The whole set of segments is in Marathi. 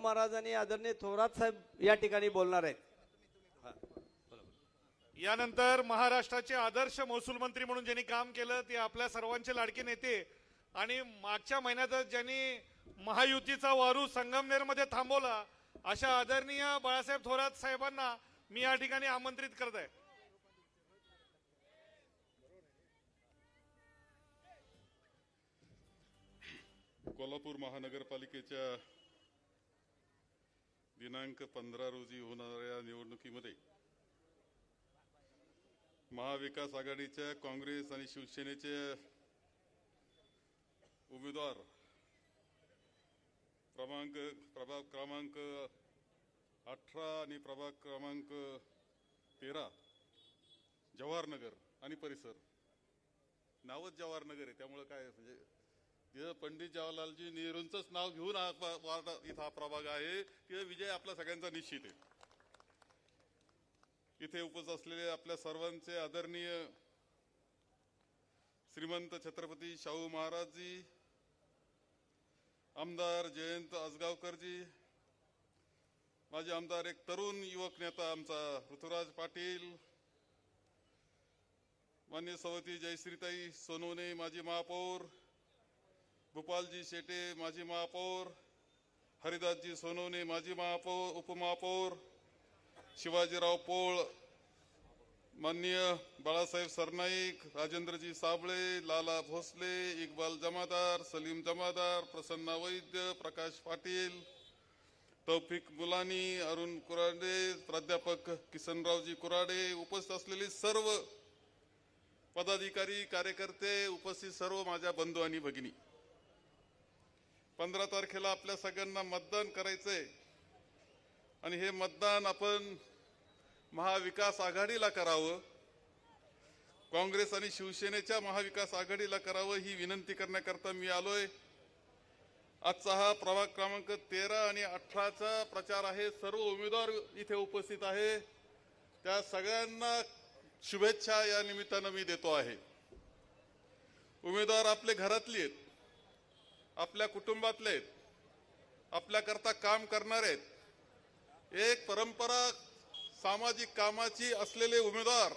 महाराज आणि आदरणीय थोरात साहेब या ठिकाणी बोलणार आहेत. यानंतर महाराष्ट्राचे आदर्श महसूल मंत्री म्हणून ज्यांनी काम केलं ते आपल्या सर्वांचे लाडके नेते आणि मागच्या महिन्यातच ज्यांनी महायुतीचा वारू संगमनेरमध्ये थांबवला अशा आदरणीय बाळासाहेब थोरात साहेबांना मी या ठिकाणी आमंत्रित करत आहे. कोल्हापूर महानगरपालिकेच्या दिनांक पंधरा रोजी होणाऱ्या निवडणुकीमध्ये महाविकास आघाडीच्या काँग्रेस आणि शिवसेनेचे उमेदवार क्रमांक प्रभाग क्रमांक अठरा आणि प्रभाग क्रमांक तेरा जवाहरनगर आणि परिसर. नावच जवाहरनगर आहे त्यामुळं काय म्हणजे तिथं पंडित जवाहरलालजी नेहरूंचंच नाव घेऊन हा वार्ड इथं हा प्रभाग आहे. तिथं विजय आपला सगळ्यांचा निश्चित आहे. इथे उपस्थित असलेले आपल्या सर्वांचे आदरणीय श्रीमंत छत्रपती शाहू महाराजजी आमदार जयंत आजगावकरजी माझे आमदार एक तरुण युवक नेता आमचा ऋतुराज पाटील मान्य सवती जयश्रीताई सोनवणे माजी महापौर गोपालजी शेटे माजी महापौर हरिदासजी सोनवणे माजी महापौर उपमहापौर शिवाजीराव पोळ माननीय बाळासाहेब सरनाईक राजेंद्रजी साबळे लाला भोसले इकबाल जमादार सलीम जमादार प्रसन्ना वैद्य प्रकाश पाटील तौफिक मुलानी अरुण कुराडे प्राध्यापक किसनरावजी कुराडे उपस्थित असलेले सर्व पदाधिकारी कार्यकर्ते उपस्थित सर्व माझ्या बंधू आणि भगिनी. पंधरा तारखेला आपल्या सगळ्यांना मतदान करायचंय. आणि हे मतदान आपण महाविकास आघाडीला करावं. काँग्रेस आणि शिवसेनेच्या महाविकास आघाडीला करावं ही विनंती करण्याकरता मी आलोय. आजचा हा प्रभाग क्रमांक तेरा आणि अठराचा प्रचार आहे. सर्व उमेदवार इथे उपस्थित आहे. त्या सगळ्यांना शुभेच्छा या निमित्तानं मी देतो आहे. उमेदवार आपले घरातले आहेत. आपल्या कुटुंबातले आहेत आपल्याकरता काम करणारे आहेत. एक परंपरा सामाजिक कामाची असलेले उमेदवार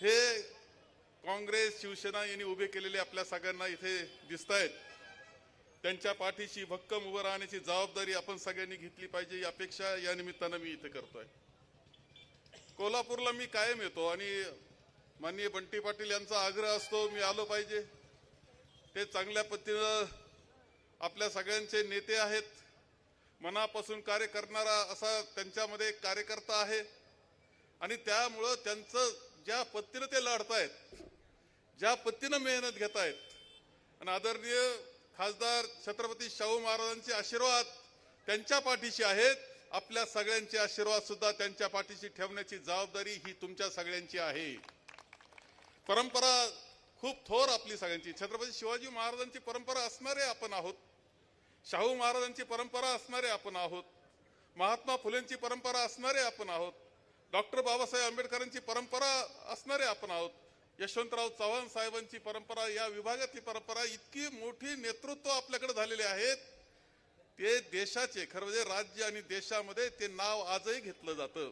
हे काँग्रेस शिवसेना यांनी उभे केलेले आपल्या सगळ्यांना इथे दिसत आहेत त्यांच्या पाठीशी भक्कम उभं राहण्याची जबाबदारी आपण सगळ्यांनी घेतली पाहिजे ही अपेक्षा या निमित्तानं मी इथे करतोय. कोल्हापूरला मी कायम येतो आणि माननीय बंटी पाटील यांचा आग्रह असतो मी आलो पाहिजे. ते चांगल्या पद्धतीनं आपल्या सगळ्यांचे नेते आहेत. मनापासून कार्य करणारा असा त्यांच्यामध्ये कार्यकर्ता आहे. आणि त्यामुळं त्यांचं ज्या पत्तीनं ते लढतायत ज्या पत्तीनं मेहनत घेत आहेत आणि आदरणीय खासदार छत्रपती शाहू महाराजांचे आशीर्वाद त्यांच्या पाठीशी आहेत आपल्या सगळ्यांचे आशीर्वाद सुद्धा त्यांच्या पाठीशी ठेवण्याची जबाबदारी ही तुमच्या सगळ्यांची आहे. परंपरा खूप थोर आपली सगळ्यांची. छत्रपती शिवाजी महाराजांची परंपरा असणारे आपण आहोत. शाहू महाराजांची परंपरा असणारे आपण आहोत. महात्मा फुलेंची परंपरा असणारे आपण आहोत. डॉक्टर बाबासाहेब आंबेडकरांची परंपरा असणारे आपण आहोत. यशवंतराव चव्हाण साहेबांची परंपरा या विभागातली परंपरा इतकी मोठी नेतृत्व आपल्याकडे झालेले आहेत. ते देशाचे खरं म्हणजे राज्य आणि देशामध्ये ते नाव आजही घेतलं जातं.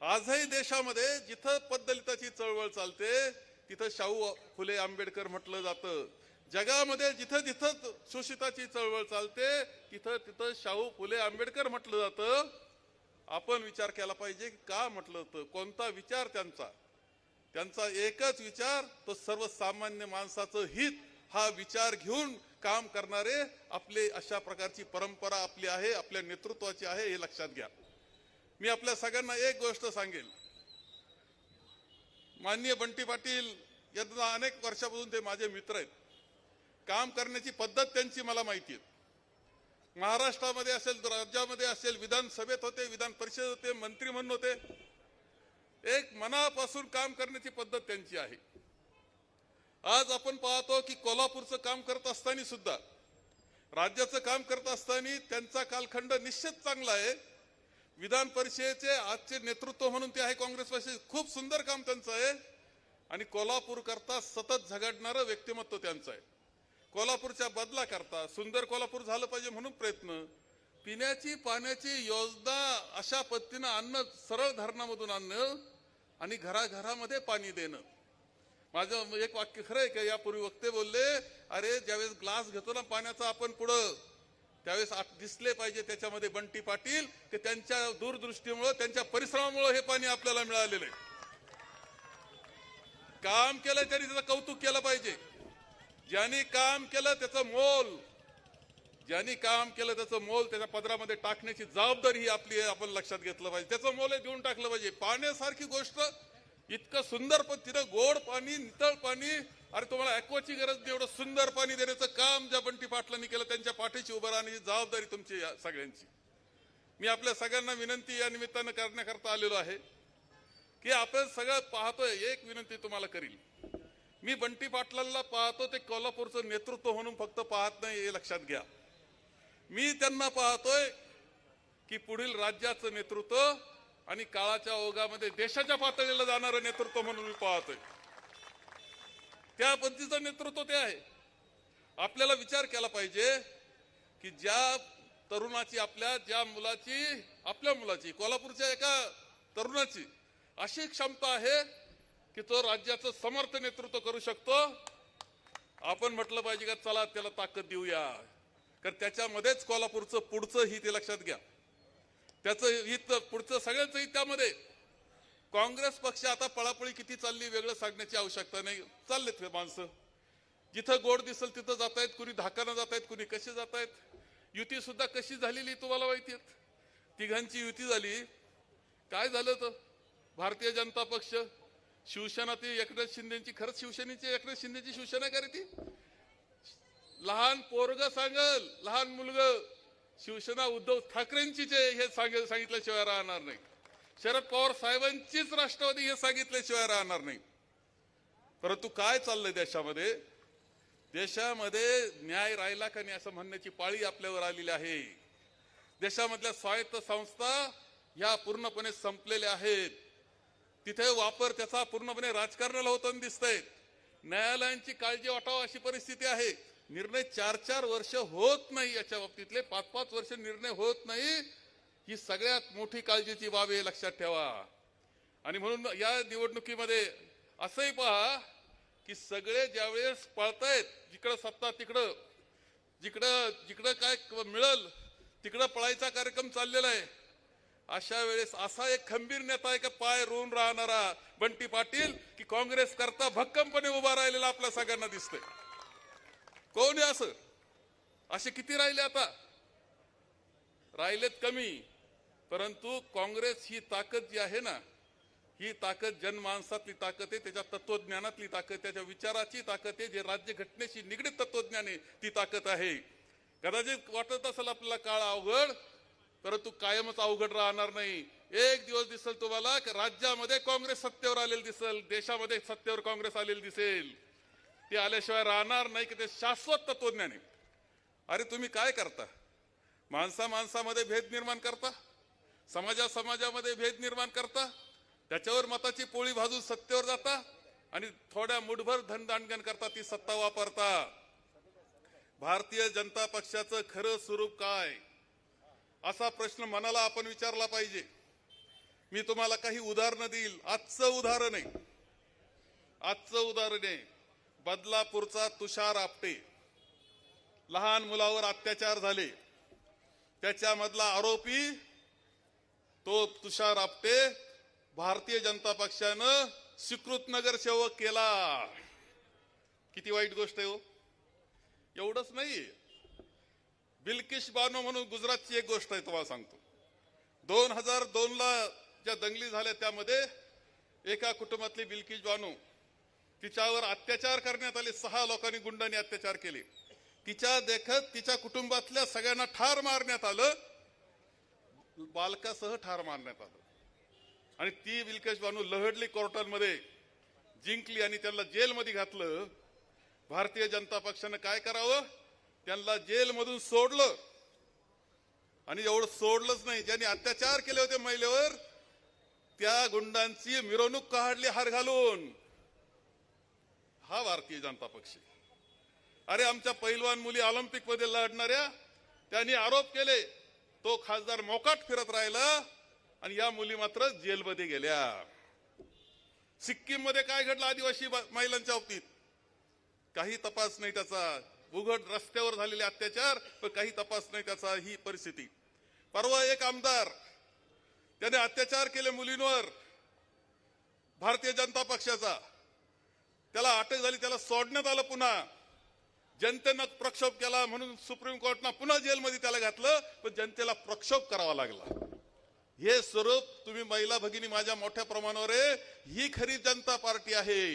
आजही देशामध्ये जिथं पद्दलिताची चळवळ चालते तिथं शाहू फुले आंबेडकर म्हटलं जातं. जगामध्ये जिथं जिथं शोषिताची चळवळ चालते तिथं तिथं शाहू फुले आंबेडकर म्हटलं जातं. आपण विचार केला पाहिजे का म्हटलं होतं कोणता विचार त्यांचा? त्यांचा एकच विचार तो सर्वसामान्य माणसाचं हित हा विचार घेऊन काम करणारे आपले अशा प्रकारची परंपरा आपली आहे आपल्या नेतृत्वाची आहे हे लक्षात घ्या. मी आपल्या सगळ्यांना एक गोष्ट सांगेल. माननीय बंटी पाटील यांना अनेक वर्षापासून ते माझे मित्र आहेत. काम करण्याची पद्धत त्यांची मला माहिती आहे. महाराष्ट्रामध्ये असेल राज्यामध्ये असेल विधानसभेत होते विधान परिषद होते मंत्री म्हणून होते. एक मनापासून काम करण्याची पद्धत त्यांची आहे. आज आपण पाहतो की कोल्हापूरचं काम करत असताना सुद्धा राज्याचं काम करत असताना त्यांचा कालखंड निश्चित चांगला आहे. विधान परिषदेचे आजचे नेतृत्व म्हणून ते आहे काँग्रेस पक्ष खूप सुंदर काम त्यांचं आहे. आणि कोल्हापूर करता सतत झगडणारं व्यक्तिमत्व त्यांचं आहे. कोल्हापूरच्या बदला करता सुंदर कोल्हापूर झालं पाहिजे म्हणून प्रयत्न. पिण्याची पाण्याची योजना अशा पद्धतीनं आणणं सरळ धरणामधून आणणं आणि घराघरामध्ये पाणी देणं. माझं एक वाक्य खरं आहे का यापूर्वी वक्ते बोलले अरे ज्यावेळेस ग्लास घेतो ना पाण्याचा आपण पुढं त्यावेळेस दिसले पाहिजे त्याच्यामध्ये बंटी पाटील की त्यांच्या दूरदृष्टीमुळं त्यांच्या परिश्रमामुळे हे पाणी आपल्याला मिळालेलं आहे. काम केलं त्यांनी त्याचं कौतुक केलं पाहिजे. ज्यांनी काम केलं त्याचं मोल ज्यांनी काम केलं त्याचं मोल त्याच्या पदरामध्ये टाकण्याची जबाबदारी ही आपली आहे आपण लक्षात घेतलं पाहिजे. त्याचं मोल हे देऊन टाकलं पाहिजे. पाण्यासारखी गोष्ट इतकं सुंदर पण तिथं गोड पाणी नितळ पाणी अरे तुम्हाला ॲक्वाची गरज नाही एवढं सुंदर पाणी देण्याचं काम ज्या बंटी पाटलांनी केलं त्यांच्या पाठीची उभं राहण्याची जबाबदारी तुमची या सगळ्यांची. मी आपल्या सगळ्यांना विनंती या निमित्तानं करण्याकरता आलेलो आहे की आपण सगळं पाहतोय एक विनंती तुम्हाला करील. मी बंटी पाटलांना पाहतो ते कोल्हापूरचं नेतृत्व म्हणून फक्त पाहत नाही हे लक्षात घ्या. मी त्यांना पाहतोय की पुढील राज्याचं नेतृत्व आणि काळाच्या ओघामध्ये देशाच्या पातळीला जाणारं नेतृत्व म्हणून मी पाहतोय. त्या पद्धतीचं नेतृत्व ते आहे. आपल्याला विचार केला पाहिजे की ज्या तरुणाची आपल्या ज्या मुलाची आपल्या मुलाची कोल्हापूरच्या एका तरुणाची अशी क्षमता आहे की तो राज्याचं समर्थ नेतृत्व करू शकतो. आपण म्हटलं पाहिजे का चला त्याला ताकद देऊया. कारण त्याच्यामध्येच कोल्हापूरचं पुढचं हित लक्षात घ्या. त्याचं हित पुढचं सगळ्यांचं हित त्यामध्ये. काँग्रेस पक्ष आता पळापळी किती चालली वेगळं सांगण्याची आवश्यकता नाही. चाललेत हे माणसं. जिथं गोड दिसल तिथं जात आहेत कुणी धाकानं जात आहेत कुणी कसे जात आहेत युती सुद्धा कशी झालेली तुम्हाला माहिती आहेत? तिघांची युती झाली. काय झालं तर? भारतीय जनता पक्ष शिवसेना ती एकनाथ शिंदेची खरंच शिवसेनेची एकनाथ शिंदेची शिवसेना का रे ती? लहान पोरग सांगल लहान मुलग. शिवसेना उद्धव ठाकरेंचीच हे सांगेल सांगितल्याशिवाय राहणार नाही. शरद पवार साहेबांचीच राष्ट्रवादी हे सांगितल्याशिवाय राहणार नाही. परंतु काय चाललंय देशामध्ये? देशामध्ये न्याय राहिला का नाही असं म्हणण्याची पाळी आपल्यावर आलेली आहे. देशामधल्या स्वायत्त संस्था ह्या पूर्णपणे संपलेल्या आहेत. तिथे वापर त्याचा पूर्णपणे राजकारणाला होताना दिसतंय. न्यायालयांची काळजी वाटावं अशी परिस्थिती आहे. निर्णय चार चार वर्ष होत नाही याच्या बाबतीतले. पाच पाच वर्ष निर्णय होत नाही. ही सगळ्यात मोठी काळजीची बाब आहे लक्षात ठेवा. आणि म्हणून या निवडणुकीमध्ये असंही पहा की सगळे ज्यावेळेस पळतायत जिकडं सत्ता तिकडं जिकडं जिकडं काय मिळल तिकडं पळायचा कार्यक्रम चाललेला आहे. अशा वेळेस असा एक खंबीर नेता आहे का पाय रोवून राहणारा बंटी पाटील की काँग्रेस करता भक्कमपणे उभा राहिलेला आपल्या सगळ्यांना दिसतंय. कोण आहे असं? असे किती राहिले आता? राहिलेत कमी. परंतु काँग्रेस ही ताकद जी आहे ना ही ताकद जनमानसातली ताकद आहे त्याच्या तत्वज्ञानातली ताकद त्याच्या विचाराची ताकद आहे जे राज्य घटनेशी निगडीत तत्वज्ञान आहे ती ताकद आहे. कदाचित वाटत असेल आपल्याला काळ अवघड परंतु कायमच अवघड राहणार नाही. एक दिवस दिसेल तुम्हाला की राज्यामध्ये काँग्रेस सत्तेवर आलेलं दिसेल देशामध्ये सत्तेवर काँग्रेस आलेलं दिसेल. ते आल्याशिवाय राहणार नाही की ते शाश्वत तत्वज्ञान. आहे अरे तुम्ही काय करता? माणसा माणसामध्ये भेद निर्माण करता? समाजा समाजामध्ये भेद निर्माण करता त्याच्यावर मताची पोळी भाजून सत्तेवर जाता आणि थोड्या मुठभर धनदांडगण करता ती सत्ता वापरता. भारतीय जनता पक्षाचं खरं स्वरूप काय? असा प्रश्न मनाला आपण विचारला पाहिजे. मी तुम्हाला काही उदाहरणं देईल. आजचं उदाहरण आहे. आजचं उदाहरण आहे. बदलापूरचा तुषार आपटे. लहान मुलावर अत्याचार झाले. त्याच्यामधला आरोपी तो तुषार आपटे भारतीय जनता पक्षानं स्वीकृत नगरसेवक केला. किती वाईट गोष्ट आहे हो. एवढंच नाही. बिल्किश बानो म्हणून गुजरातची एक गोष्ट आहे तुम्हाला सांगतो. दोन हजार दोन ला ज्या दंगली झाल्या त्यामध्ये एका कुटुंबातली बिल्किश बानो तिच्यावर अत्याचार करण्यात आले. सहा लोकांनी गुंडांनी अत्याचार केले. तिच्या देखत तिच्या कुटुंबातल्या सगळ्यांना ठार मारण्यात आलं. बालकासह ठार मारण्यात आलं. आणि ती विलकेश बानू लहडली कोर्टांमध्ये जिंकली आणि त्यांना जेलमध्ये घातलं. भारतीय जनता पक्षानं काय करावं? त्यांना जेलमधून सोडलं. आणि एवढं सोडलंच नाही. ज्यांनी अत्याचार केले होते महिलेवर त्या गुंडांची मिरवणूक काढली हार घालून. हा भारतीय जनता पक्ष अरे आमच्या पैलवान मुली ऑलिम्पिकमध्ये लढणाऱ्या त्यांनी आरोप केले. तो खासदार मोकाट फिरत राहिला आणि या मुली मात्र जेलमध्ये गेल्या. सिक्कीममध्ये काय घडलं आदिवासी महिलांच्या बाबतीत? काही तपास नाही त्याचा. उघड रस्त्यावर झालेले अत्याचार पण काही तपास नाही त्याचा ही परिस्थिती. परवा एक आमदार त्याने अत्याचार केले मुलींवर. भारतीय जनता पक्षाचा. त्याला अटक झाली त्याला सोडण्यात आलं पुन्हा. जनतेनं प्रक्षोभ केला म्हणून सुप्रीम कोर्टनं पुन्हा जेलमध्ये त्याला घातलं पण जनतेला प्रक्षोभ करावा लागला. हे स्वरूप तुम्ही महिला भगिनी माझ्या मोठ्या प्रमाणावर आहे. ही खरी जनता पार्टी आहे.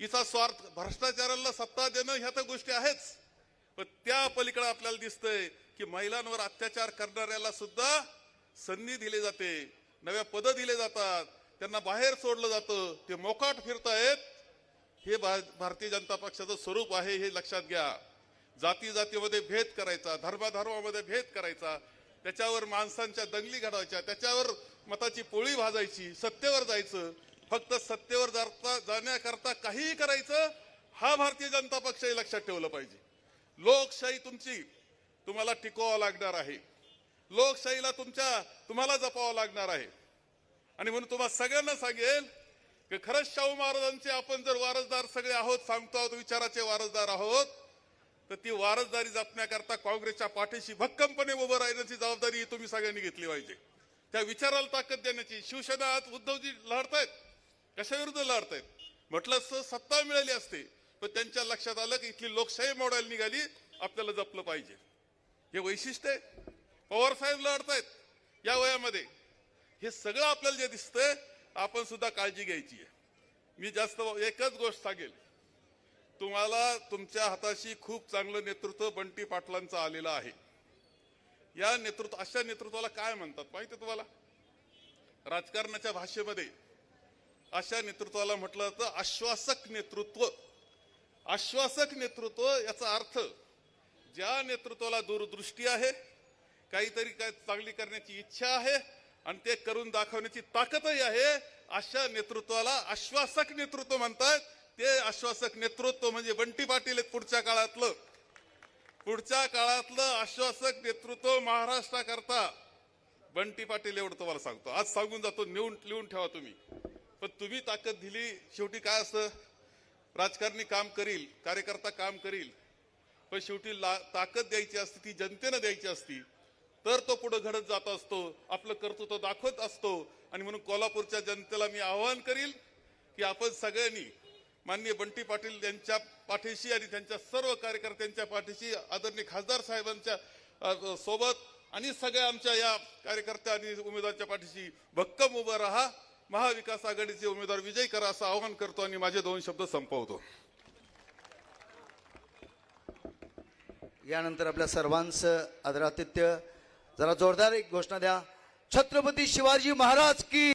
हिचा स्वार्थ भ्रष्टाचाराला सत्ता देणं ह्या तर गोष्टी आहेच. पण त्या पलीकडे आपल्याला दिसतंय की महिलांवर अत्याचार करणाऱ्याला सुद्धा संधी दिली जाते. नव्या पदं दिले जातात. त्यांना बाहेर सोडलं जातं. ते मोकाट फिरतायत. हे भारतीय जनता पक्षाचं स्वरूप आहे हे लक्षात घ्या. जाती जातीमध्ये भेद करायचा धर्माधर्मामध्ये भेद करायचा त्याच्यावर माणसांच्या दंगली घडवायच्या त्याच्यावर मताची पोळी भाजायची सत्तेवर जायचं फक्त सत्तेवर जाता जाण्याकरता काहीही करायचं हा भारतीय जनता पक्ष हे लक्षात ठेवलं पाहिजे. लोकशाही तुमची तुम्हाला टिकवावं लागणार आहे. लोकशाहीला तुमच्या तुम्हाला जपावं लागणार आहे. आणि म्हणून तुम्हाला सगळ्यांना सांगेल की खरंच शाहू महाराजांचे आपण जर वारसदार सगळे आहोत सांगतो आहोत विचाराचे वारसदार आहोत तर ती वारसदारी जपण्याकरता काँग्रेसच्या पाठीशी भक्कमपणे उभं राहण्याची जबाबदारी तुम्ही सगळ्यांनी घेतली पाहिजे. त्या विचाराला ताकद देण्याची शिवसेना आज उद्धवजी लढतायत. कशा विरुद्ध लढतायत? म्हटलं असतं सत्ता मिळाली असते पण त्यांच्या लक्षात आलं की इथली लोकशाही मॉडेल निघाली आपल्याला जपलं पाहिजे. हे वैशिष्ट्य आहे. पवार साहेब लढतायत. या वयामध्ये हे सगळं आपल्याला जे दिसतंय आपण सुद्धा काळजी घ्यायची आहे. मी जास्त एकच गोष्ट सांगेल. तुम्हाला तुमच्या हाताशी खूप चांगलं नेतृत्व बंटी पाटलांचं आलेलं आहे. या नेतृत्व अशा नेतृत्वाला काय म्हणतात माहिती आहे तुम्हाला? राजकारणाच्या भाषेमध्ये अशा नेतृत्वाला म्हटलं जातं आश्वासक नेतृत्व. आश्वासक नेतृत्व याचा अर्थ ज्या नेतृत्वाला दूरदृष्टी आहे काहीतरी काय चांगली करण्याची इच्छा आहे आणि ते करून दाखवण्याची ताकदही आहे. अशा नेतृत्वाला आश्वासक नेतृत्व म्हणतात. ते आश्वासक नेतृत्व म्हणजे बंटी पाटील आहेत पुढच्या काळातलं. पुढच्या काळातलं आश्वासक नेतृत्व महाराष्ट्राकरता. बंटी पाटील एवढं तुम्हाला सांगतो. आज सांगून जातो नेऊन लिहून ठेवा तुम्ही. पण तुम्ही ताकद दिली शेवटी काय असतं राजकारणी काम करील कार्यकर्ता काम करील. पण शेवटी ला- ताकद द्यायची असती ती जनतेनं द्यायची असती. तर तो पुढे घडत जात असतो. आपलं कर्तृत्व दाखवत असतो. आणि म्हणून कोल्हापूरच्या जनतेला मी आवाहन करील की आपण सगळ्यांनी माननीय बंटी पाटील यांच्या पाठीशी आणि त्यांच्या सर्व कार्यकर्त्यांच्या पाठीशी आदरणीय खासदार साहेबांच्या सोबत आणि सगळ्या आमच्या या कार्यकर्त्या आणि उमेदवारांच्या पाठीशी भक्कम उभं राहा. महाविकास आघाडीचे उमेदवार विजयी करा असं आवाहन करतो आणि माझे दोन शब्द संपवतो. यानंतर आपल्या सर्वांचं आदरातिथ्य जरा जोरदार एक घोषणा द्या. छत्रपती शिवाजी महाराज की